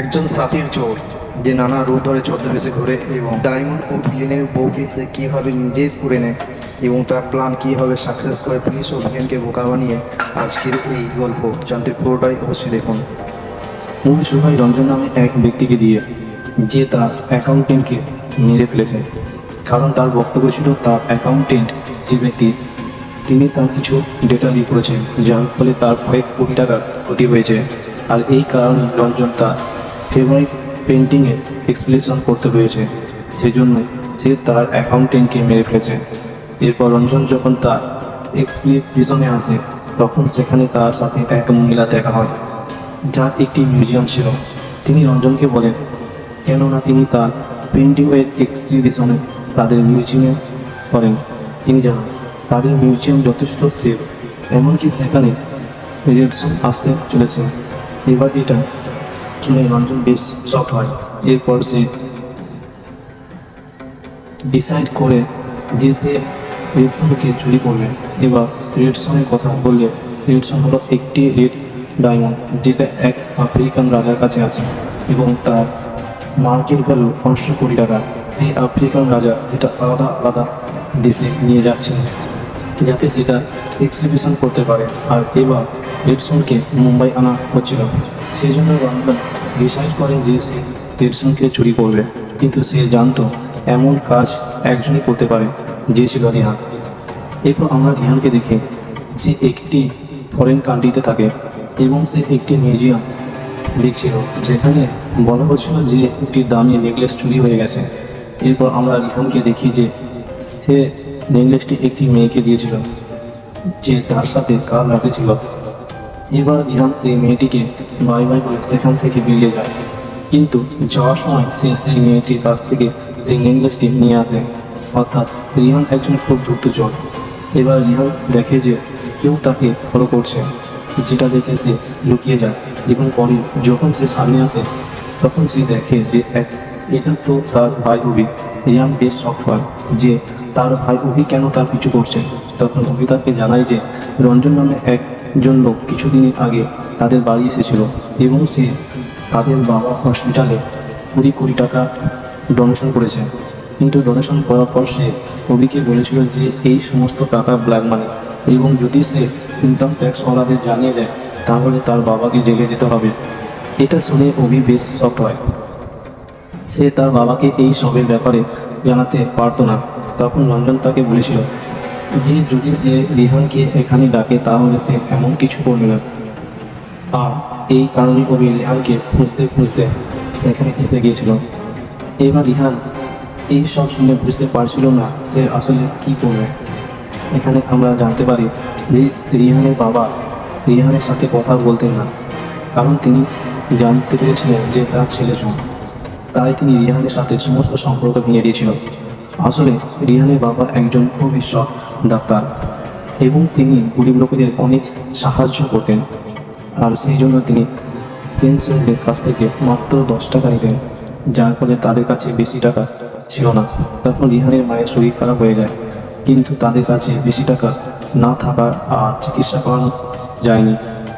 একজন সাথীর চোর, যে নানা রূপ ধরে ছদ্মবেশে ঘুরে এবং ডায়মন্ড ও ভিলেনের বউকে সে কীভাবে নিজের করে নেয় এবং তার প্ল্যান কীভাবে সাকসেস করে পুলিশ ও ভিলেনকে বোকা বানিয়ে আজকের এই গল্প জানতে পুরোটাই অবশ্যই দেখুন। শুরু হয় রঞ্জন নামে এক ব্যক্তিকে দিয়ে যে তার অ্যাকাউন্টেন্টকে মেরে ফেলেছে। কারণ তার বক্তব্য ছিল তার অ্যাকাউন্টেন্ট যে ব্যক্তি, তিনি তার কিছু ডেটা লিক করেছেন, যার ফলে তার কয়েক কোটি টাকার ক্ষতি হয়েছে। আর এই কারণে রঞ্জন তার ফেভারিট পেন্টিংয়ে এক্সপ্লেশন করতে হয়েছে সেজন্য সে তার অ্যাকাউন্টেন্টকে মেরে ফেলেছে। এরপর রঞ্জন যখন তার এক্সপ্লিকেশনে আসে, তখন সেখানে তার সাথে এক মহিলা দেখা হয়, যার একটি মিউজিয়াম ছিল। তিনি রঞ্জনকে বলেন, কেননা তিনি তার পেন্টিংয়ের এক্সক্রিবিশনে তাদের মিউজিয়ামে করেন। তিনি জানান, তাদের মিউজিয়াম যথেষ্ট সেফ এমনকি সেখানে রিয়েকশন আসতে চলেছে। এবার এটা শুনে রঞ্জন বেশ শখ হয়। এরপর সে ডিসাইড করে যে সে রেডসনকে চুরি করবে। এবার রেডসনের কথা বললে রেডসন হলো একটি রেড ডায়মন্ড যেটা এক আফ্রিকান রাজার কাছে আছে এবং তার মার্কেট ভ্যালু পাঁচশো কোটি টাকা। সেই আফ্রিকান রাজা সেটা আলাদা আলাদা দেশে নিয়ে যাচ্ছেন যাতে সেটা এক্সিবিশন করতে পারে। আর এবার রেডসনকে মুম্বাই আনা হচ্ছিল। সেই জন্য রঞ্জন ডিসাইড করে যে সে রেডসনকে চুরি করবে, কিন্তু সে জানতো এমন কাজ একজনই করতে পারে যে ছিল রিহান এরপর আমরা রিহানকে দেখি, সে একটি ফরেন কান্ট্রিতে থাকে এবং সে একটি মিউজিয়াম দেখছিল, যেখানে বলা হচ্ছিল যে একটি দামি নেকলেস চুরি হয়ে গেছে। এরপর আমরা রিহানকে দেখি যে সে নেকলেসটি একটি মেয়েকে দিয়েছিল, যে তার সাথে কাল রাতে ছিল। এবার রিহান সেই মেয়েটিকে বাই বাই করে সেখান থেকে বেরিয়ে যায়। কিন্তু যাওয়ার সময় সে সেই মেয়েটির কাছ থেকে সেই নেকলেসটি নিয়ে আসে। অর্থাৎ রিহান একজন খুব দ্রুত চোর। এবার রিহান দেখে যে কেউ তাকে ফলো করছে, যেটা দেখে সে লুকিয়ে যায় এবং পরে যখন সে সামনে আসে, তখন সে দেখে যে এক, এটা তো তার ভাই অভি। রিয়ান বেশ শখ হয় যে তার ভাই অভি কেন তার পিছু করছে? তখন অভি তাকে জানায় যে রঞ্জন নামে একজন লোক কিছুদিন আগে তাদের বাড়ি এসেছিল এবং সে তাদের বাবা হসপিটালে কুড়ি কোটি টাকা ডোনেশন করেছে। কিন্তু ডোনেশন করার পর সে কবিকে বলেছিল যে এই সমস্ত টাকা ব্ল্যাক মানি এবং যদি সে ইনকাম ট্যাক্স ওয়ালাদের জানিয়ে দেয়, তাহলে তার বাবাকে জেলে যেতে হবে। এটা শুনে অভি বেশ শক হয়। সে তার বাবাকে এই সবের ব্যাপারে জানাতে পারতো না। তখন রঞ্জন তাকে বলেছিল যে যদি সে রিহানকে এখানে ডাকে, তাহলে সে এমন কিছু করবে না। আর এই কারণে কবি রিহানকে খুঁজতে খুঁজতে সেখানে এসে গিয়েছিল। এবার রিহান এই সব শুনে বুঝতে পারছিল না সে আসলে কি করবে। এখানে আমরা জানতে পারি যে রিহানের বাবা রিহানের সাথে কথা বলতেন না, কারণ তিনি জানতে পেরেছিলেন যে তার ছেলে তাই তিনি রিহানের সাথে সমস্ত সম্পর্ক ভেঙে দিয়েছিল। আসলে রিহানের বাবা একজন ভবিষ্যৎ ডাক্তার এবং তিনি গরিব লোকেদের অনেক সাহায্য করতেন। আর সেই জন্য তিনি পেনশনদের কাছ থেকে মাত্র দশ টাকা নিতেন, যার ফলে তাদের কাছে বেশি টাকা ছিল না। তখন রিহানের মায়ের শরীর খারাপ হয়ে যায়, কিন্তু তাদের কাছে বেশি টাকা না থাকার আর চিকিৎসা করানো যায়নি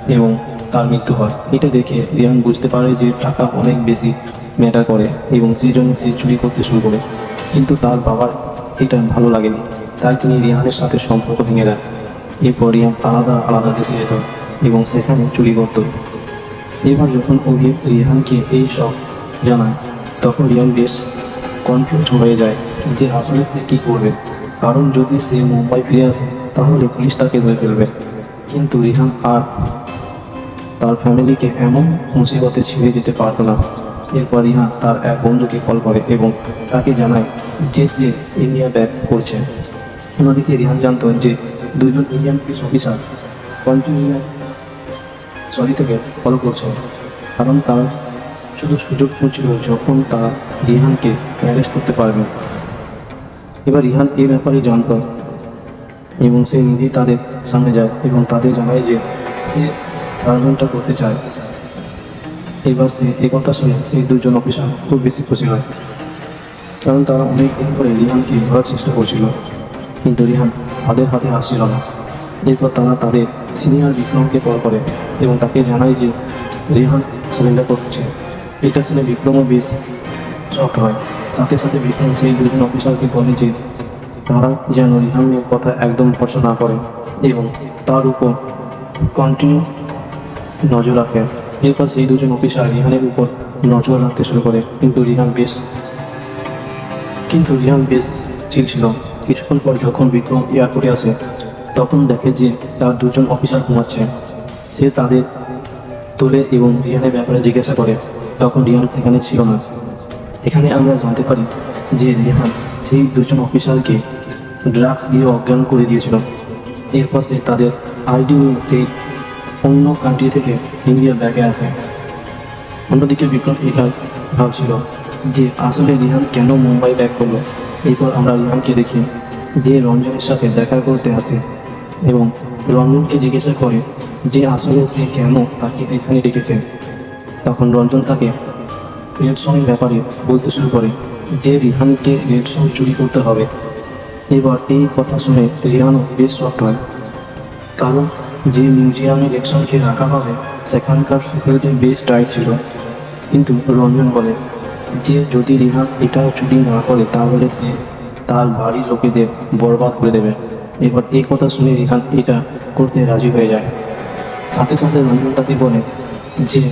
এবং তার মৃত্যু হয়। এটা দেখে রিহান বুঝতে পারে যে টাকা অনেক বেশি ম্যাটার করে এবং সেই জন্য সে চুরি করতে শুরু করে। কিন্তু তার বাবার এটা ভালো লাগেনি। তাই তিনি রিহানের সাথে সম্পর্ক ভেঙে দেন। এরপর রিহান আলাদা আলাদা দেশে যেত এবং সেখানে চুরি করত। এবার যখন অভি রিহানকে এই সব জানায়, তখন রিহান বেশ কনফিউজ হয়ে যায় যে আসলে সে কী করবে। কারণ যদি সে মুম্বাই ফিরে আসে, তাহলে পুলিশ তাকে ধরে ফেলবে। কিন্তু রিহান আর তার ফ্যামিলিকে এমন মুসিবতে ছেড়ে যেতে পারতো না। এরপর রিহান তার এক বন্ধুকে কল করে এবং তাকে জানায় যে সে ইন্ডিয়া ব্যাক করছে। অন্যদিকে রিহান জানত যে দুজন Indian police officer continuously থেকে ফলো করছে। কারণ তার শুধু সুযোগ খুঁজছিল যখন তারা রিহানকে অ্যারেস্ট করতে পারবে। এবার রিহান এ ব্যাপারে জানত এবং সে নিজেই তাদের সামনে যায় এবং তাদের জানায় যে সে সার্ভেন্টটা করতে চায়। এবার সে এই কথা শুনে সেই দুজন অফিসার খুব বেশি খুশি হয়। কারণ তারা অনেক দিন ধরে রিহানকে ধরার চেষ্টা করছিল। কিন্তু রিহান তাদের হাতে আসছিল না। এরপর তারা তাদের সিনিয়র বিক্রমকে কল করে এবং তাকে জানায় যে রিহান সারেন্ডার করছে। এটা শুনে বিক্রমও বেশ শখ হয়। সাথে সাথে বিক্রম সেই দুজন অফিসারকে বলে যে তারা যেন রিহানের কথা একদম ভরসা না করে এবং তার উপর কন্টিনিউ নজর রাখে। এরপর সেই দুজন অফিসার রিহানের উপর নজর রাখতে শুরু করে। কিন্তু রিহান বেশ কিন্তু রিহান বেশ চিল ছিল। কিছুক্ষণ পর যখন বিক্রম এয়ারপোর্টে আসে, তখন দেখে যে তার দুজন অফিসার ঘুমাচ্ছে। সে তাদের তোলে এবং রিহানের ব্যাপারে জিজ্ঞাসা করে। তখন রিহান সেখানে ছিল না। এখানে আমরা জানতে পারি যে রিহান সেই দুজন অফিসারকে ড্রাগস দিয়ে অজ্ঞান করে দিয়েছিল। এরপর সে তাদের আইডি সেই অন্য কান্ট্রি থেকে ইন্ডিয়া ব্যাগে আসে অন্যদিকে বিক্রম এটা ভাবছিল যে আসলে রিহান কেন মুম্বাই ব্যাক করল? এরপর আমরা রিহানকে দেখি যে রঞ্জনের সাথে দেখা করতে আসে এবং রঞ্জনকে জিজ্ঞাসা করে যে আসলে সে কেন তাকে এখানে ডেকেছে। তখন রঞ্জন তাকে রেড সঙের ব্যাপারে বলতে শুরু করে যে রিহানকে রেড সং চুরি করতে হবে। এবার এই কথা শুনে রিহানও বেশ শক্ট হয়। কারণ যে মিউজিয়ামে রেড রাখা হবে, সেখানকার সিকিউরিটি বেশ টাইট ছিল। কিন্তু রঞ্জন বলে, যে যদি রিহান এটা চুরি না করে, তাহলে সে তার বাড়ির লোকেদের বরবাদ করে দেবে। এবার এই কথা শুনে রিহান এটা করতে রাজি হয়ে যায়। সাথে সাথে রঞ্জন তাকে বলে, যে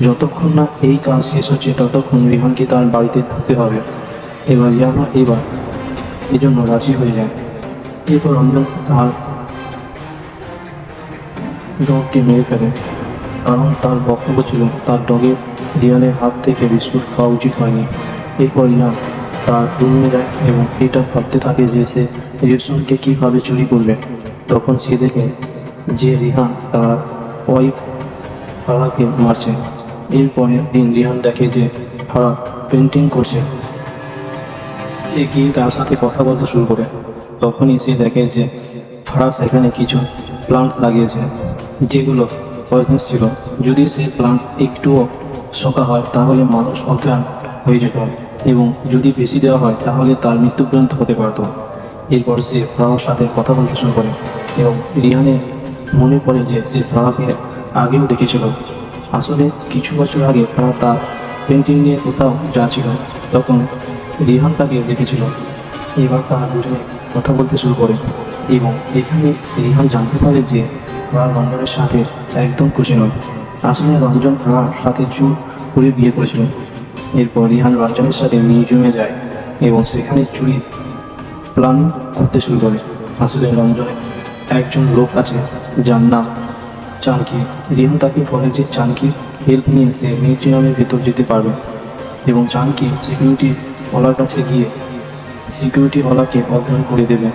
যতক্ষণ না এই কাজ শেষ হচ্ছে, ততক্ষণ রিহানকে তার বাড়িতে ঢুকতে হবে। এবার রিহানা এবার এই জন্য রাজি হয়ে যায়। এরপর রঞ্জন তার ডগকে মেরে ফেলে। কারণ তার বক্তব্য ছিল, তার ডগের রিয়ানের হাত থেকে বিস্কুট খাওয়া উচিত হয়নি। এরপর রিয়ান তার রুমে যায় এবং এটা ভাবতে থাকে যে সে রিয়াসনকে কীভাবে চুরি করবে। তখন সে দেখে যে রিহান তার ওয়াইফ ফারাকে মারছে। এরপরে দিন রিহান দেখে যে ফারা পেন্টিং করছে। সে গিয়ে তার সাথে কথা বলতে শুরু করে। তখনই সে দেখে যে ফারাজ সেখানে কিছু প্লান্টস লাগিয়েছে। যেগুলো পয়জনাস ছিল, যদি সে প্লান্ট একটুও শোকা হয়, তাহলে মানুষ অজ্ঞান হয়ে যেত এবং যদি বেশি দেওয়া হয়, তাহলে তার মৃত্যু পর্যন্ত হতে পারত। এরপর সে ফারার সাথে কথা বলতে শুরু করে এবং রিহানের মনে পড়ে যে সে ফারাকে আগেও দেখেছিল। আসলে কিছু বছর আগে ফারা তার পেন্টিং নিয়ে কোথাও যাচ্ছিল, তখন রিহান তাকে দেখেছিল। এবার তারা দুজনে কথা বলতে শুরু করে এবং এখানে রিহান জানতে পারে যে রা রঞ্জনের সাথে একদম খুশি নয় আসলে রঞ্জন রার সাথে জোর করে বিয়ে করেছিল। এরপর রিহান রঞ্জনের সাথে মিউজিয়ামে যায় এবং সেখানে চুরির প্ল্যান করতে শুরু করে। আসলে রঞ্জনের একজন লোক আছে, যার নাম চানকি। রিহান তাকে বলে যে চানকির হেল্প নিয়ে সে মিউজিয়ামের ভেতর যেতে পারবে এবং চানকি সিকিউরিটি ওলার কাছে গিয়ে সিকিউরিটি ওলাকে অজ্ঞান করে দেবে।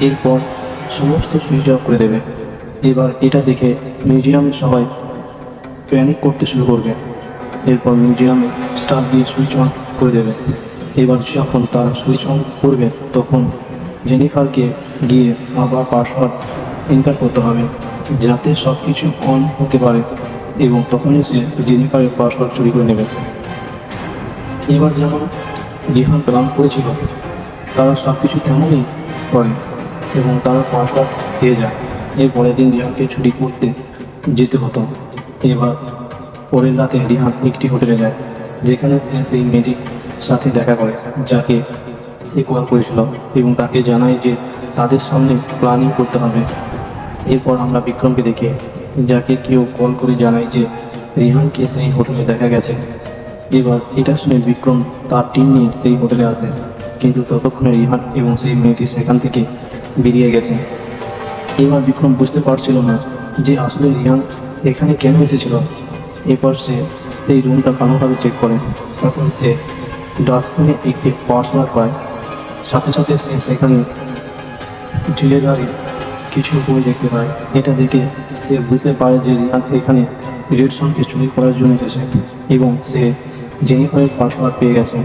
এরপর সমস্ত সুইচ অফ করে দেবে। এবার এটা দেখে মিউজিয়ামের সবাই প্যানিক করতে শুরু করবে। এরপর মিউজিয়ামে স্টার দিয়ে সুইচ অন করে দেবে। এবার যখন তারা সুইচ অন করবে, তখন জেনিফারকে গিয়ে আবার পাসওয়ার্ড এন্টার করতে হবে, যাতে সব কিছু অন হতে পারে এবং তখনই সে জেনিফারের পাসওয়ার্ড চুরি করে নেবে। এবার যেমন রিহান প্ল্যান করেছিল তারা সব কিছু তেমনই করে এবং তারা পাসওয়ার্ড পেয়ে যায়। এর পরের দিন রিহানকে ছুটি করতে যেতে হতো। এবার পরের রাতে রিহান একটি হোটেলে যায়, যেখানে সে সেই মেয়েটির সাথে দেখা করে, যাকে সে কল করেছিল এবং তাকে জানায় যে তাদের সামনে প্ল্যানিং করতে হবে। এরপর আমরা বিক্রমকে দেখি, যাকে কেউ কল করে জানায় যে রিহানকে সেই হোটেলে দেখা গেছে। এবার এটা শুনে বিক্রম তার টিম নিয়ে সেই হোটেলে আসে, কিন্তু ততক্ষণে রিহান এবং সেই মেয়েটি সেখান থেকে বেরিয়ে গেছে। এবার বিক্রম বুঝতে পারছিল না যে আসলে রিহান এখানে কেন এসেছিল, এরপর সে সেই রুমটা ভালোভাবে চেক করে। তখন সে ডাস্টবিনে একটি পাসওয়ার্ড পায়। সাথে সাথে সে সেখানে জুয়েলারি কিছু বই দেখতে পায়। এটা দেখে সে বুঝতে পারে যে রিহান এখানে রেডসনকে চুরি করার জন্য এসেছে এবং সে জেনিফারের পাসওয়ার্ড পেয়ে গেছে।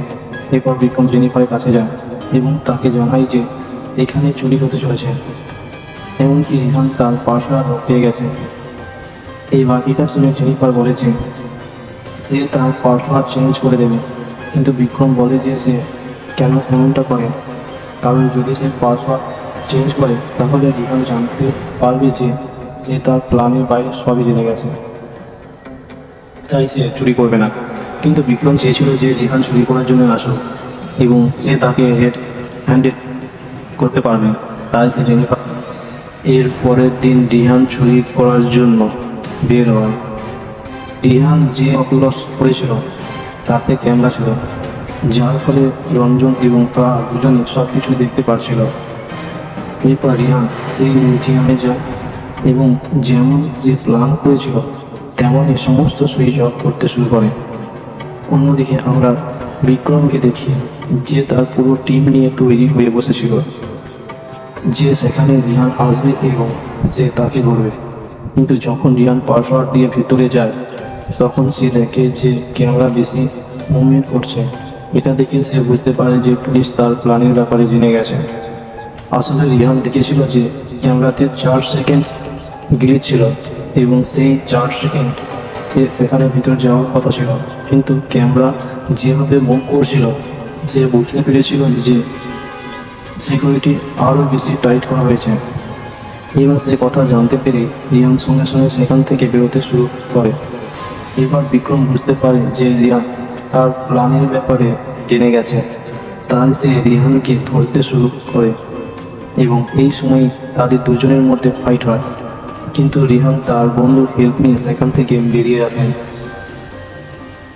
এরপর বিক্রম জেনিফারের কাছে যায় এবং তাকে জানায় যে এখানে চুরি হতে চলেছে। এমনকি রিহান তার পাসওয়ার্ডও পেয়ে গেছে। এইবার এটা শুনে জেনিফার বলেছে সে তার পাসওয়ার্ড চেঞ্জ করে দেবে। কিন্তু বিক্রম বলে যে সে কেন এমনটা করে? কারণ যদি সে পাসওয়ার্ড চেঞ্জ করে, তাহলে রিহান জানতে পারবে যে সে তার প্ল্যানের বাইরে সবই জেনে গেছে। তাই সে চুরি করবে না। কিন্তু বিক্রম চেয়েছিল যে রিহান চুরি করার জন্য আসুক এবং সে তাকে রেড হ্যান্ডেড করতে পারবে। তাই সে জেনিফার এর পরের দিন রিহান চুরি করার জন্য বের হয়। রিহান যে অপলস করেছিল, তাতে ক্যামেরা ছিল, যার ফলে রঞ্জন এবং প্রা দুজনে সব কিছু দেখতে পারছিল। এরপর রিহান সেই মিউজিয়ামে যায় এবং যেমন যে প্ল্যান করেছিল, তেমনই সমস্ত সুইচ অফ করতে শুরু করে। অন্যদিকে আমরা বিক্রমকে দেখি, যে তার পুরো টিম নিয়ে তৈরি হয়ে বসেছিল। যে সেখানে রিহান আসবে এবং সে তাকে ধরবে কিন্তু যখন রিহান পাসওয়ার্ড দিয়ে ভিতরে যায়, তখন সে দেখে যে ক্যামেরা বেশি মুভমেন্ট করছে। এটা দেখে সে বুঝতে পারে যে পুলিশ তার প্ল্যানের ব্যাপারে জেনে গেছে। আসলে রিহান দেখেছিল যে ক্যামেরাতে চার সেকেন্ড গ্লিচ ছিল এবং সেই চার সেকেন্ড সে সেখানে ভিতর যাওয়ার কথা ছিল। কিন্তু ক্যামেরা যেভাবে মুভ করছিল, সে বুঝতে পেরেছিল যে সিকিউরিটি আরও বেশি টাইট করা হয়েছে। এবার সে কথা জানতে পেরে রিয়ান সঙ্গে সঙ্গে সেখান থেকে বেরোতে শুরু করে। এবার বিক্রম বুঝতে পারে যে রিয়ান তার প্ল্যানের ব্যাপারে জেনে গেছে। তাই সে রিহানকে ধরতে শুরু করে এবং এই সময় তাদের দুজনের মধ্যে ফাইট হয়। কিন্তু রিহান তার বন্ধুর হেল্প নিয়ে সেখান থেকে বেরিয়ে আসেন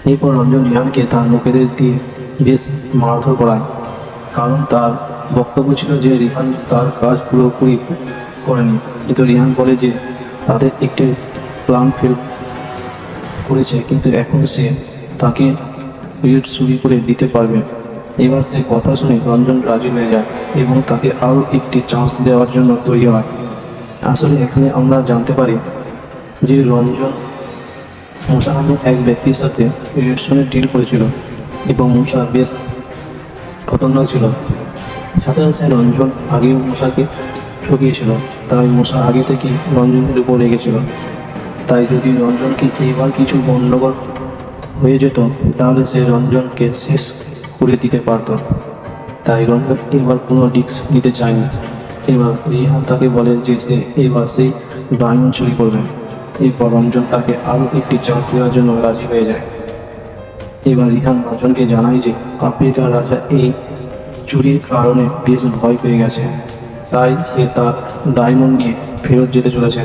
এরপর রঞ্জন রিহানকে তার লোকেদের দিয়ে বেশ মারধর করায়। কারণ তার বক্তব্য ছিল যে রিহান তার কাজ পুরোপুরি করেনি। কিন্তু রিহান বলে যে তাদের একটি প্ল্যান ফেল করেছে, কিন্তু এখন সে তাকে রেড চুরি করে দিতে পারবে। এবার সে কথা শুনে রঞ্জন রাজি হয়ে যায় এবং তাকে আরও একটি চান্স দেওয়ার জন্য তৈরি হয়। আসলে এখানে আমরা জানতে পারি যে রঞ্জন মশা নামে এক ব্যক্তির সাথে রিলেশনের ডিল করেছিল এবং মশা বেশ খতরনাক ছিল। সাথে সাথে রঞ্জন আগেও মশাকে ঠকিয়েছিল। তাই মশা আগে থেকে রঞ্জনের উপর রেগেছিল তাই যদি রঞ্জনকে এবার কিছু গণ্ডগোল হয়ে যেত, তাহলে সে রঞ্জনকে শেষ করে দিতে পারত। তাই রঞ্জন এবার কোনো রিস্ক নিতে চায়নি। এবার রিহান তাকে বলে যে সে এবার সেই ডায়মন্ড চুরি করবে। এরপর রঞ্জন তাকে আরও একটি চান্স দেওয়ার জন্য রাজি হয়ে যায়। এবার রিহান রঞ্জনকে জানায় যে আফ্রিকার রাজা এই চুরির কারণে বেশ ভয় পেয়ে গেছে। তাই সে তার ডায়মন্ড নিয়ে ফেরত যেতে চলেছে।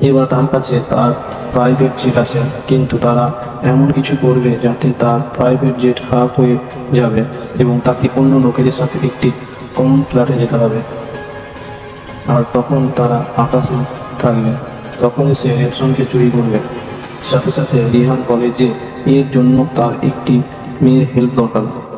এবার তার কাছে তার প্রাইভেট জেট আছে, কিন্তু তারা এমন কিছু করবে যাতে তার প্রাইভেট জেট খারাপ হয়ে যাবে এবং তাকে অন্য লোকেদের সাথে একটি কমন ফ্ল্যাটে যেতে হবে। আর তখন তারা আকাশে থাকবে। তখন সে রেশনকে চুরি করবে। সাথে সাথে রিহান যে এর জন্য তার একটি মেয়ের হেল্প দরকার।